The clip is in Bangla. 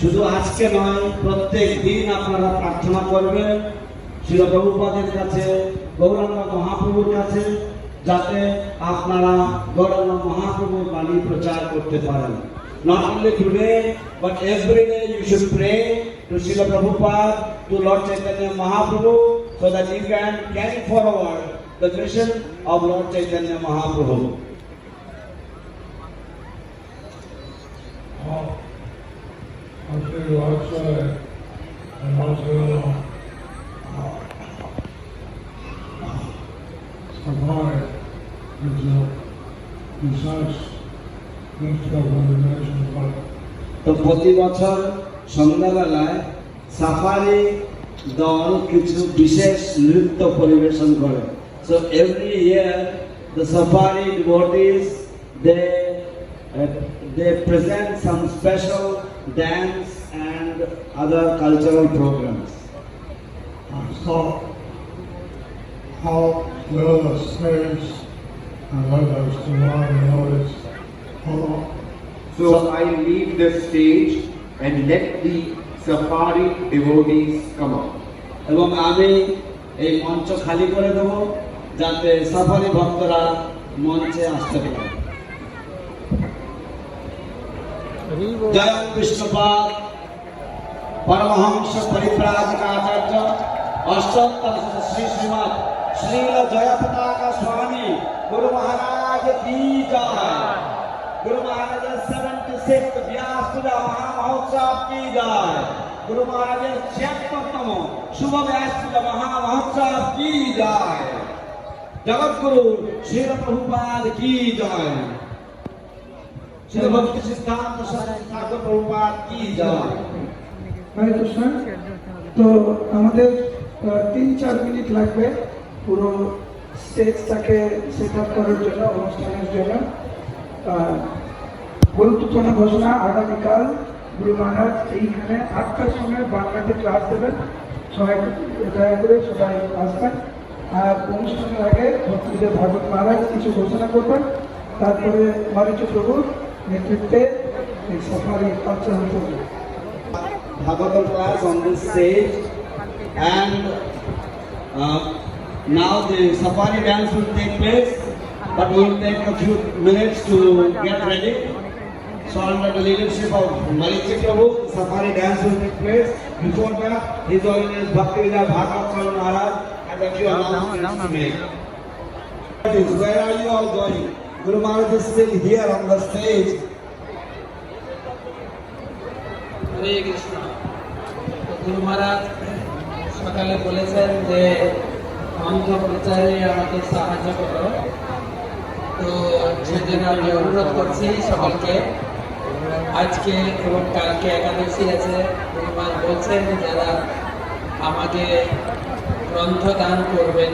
শুধু আজকে নয় প্রত্যেক দিন আপনারা প্রার্থনা করবেন শিল প্রভুপাদের কাছে গৌরাঙ্গ মহাপ্রভুর কাছে যাতে আপনারা গৌরাঙ্গ মহাপ্রভুর বাণী প্রচার করতে পারেন Not only today, but every day you should pray to Srila Prabhupada, to Lord Chaitanya Mahaprabhu, so that you can carry forward the mission of Lord Chaitanya Mahaprabhu. Uh, তো প্রতি বছর সন্ধ্যাবেলায় সাফারি দল কিছু বিশেষ নৃত্য পরিবেশন করে so every year the safari devotees they they present some special dance and other cultural programs. I saw how well the stage and others to want to notice how So I leave the stage and let the safari devotees come up. এবং আমি এই মঞ্চ খালি করে দেব যাতে সাফারি ভক্তরা মঞ্চে আসতে পারে জয় কৃষ্ণপাদ পরমহংস পরিপ্রাজক আচার্য অষ্টোত্তর শ্রী শ্রীমৎ শ্রীল জয় পতাকা স্বামী গুরু মহারাজ কি জয় গুরু মহারাজ সেভেন্টি সিক্স ব্যাস পূজা মহা মহোৎসব কি জয় গুরু মহারাজের ছিয়াত্তরতম শুভ ব্যাস পূজা মহা মহোৎসব কি জয় জগৎগুরু শ্রীল ভক্তি সিদ্ধান্ত ঠাকুর কি হরে কৃষ্ণ তো আমাদের তিন চার মিনিট লাগবে পুরো স্টেজটাকে সেট আপ করার জন্য অনুষ্ঠানের জন্য গুরুত্বপূর্ণ ঘোষণা আগামীকাল গুরু মহারাজ এইখানে আটটার সময় বাংলাতে ক্লাস দেবেন সবাই দয়া করে সবাই আসবেন আর অনুষ্ঠানের আগে ভক্তিদেব ভাগবত মহারাজ কিছু ঘোষণা করবেন তারপরে মারিচ প্রভুর নেতৃত্বে এই সাফারি কালচার হবে Bhagavatam class on this stage and uh, now the safari dance will take place but we will take a few minutes to get ready. So under the leadership of Malichi Prabhu, the safari dance will take place. Before that, His Holiness Bhakti Vijay Bhagavad Swami Maharaj has a few announcements to make. Where are you all going? Guru Maharaj is still here on the stage. Krishna তো গুরু মহারাজ সকালে বলেছেন যে মন্ত্র প্রচারে আমাকে সাহায্য করো। তো সেজন্য আমি অনুরোধ করছি সকলকে। আজকে এবং কালকে একাদশী আছে। বলছেন যারা আমাকে গ্রন্থ দান করবেন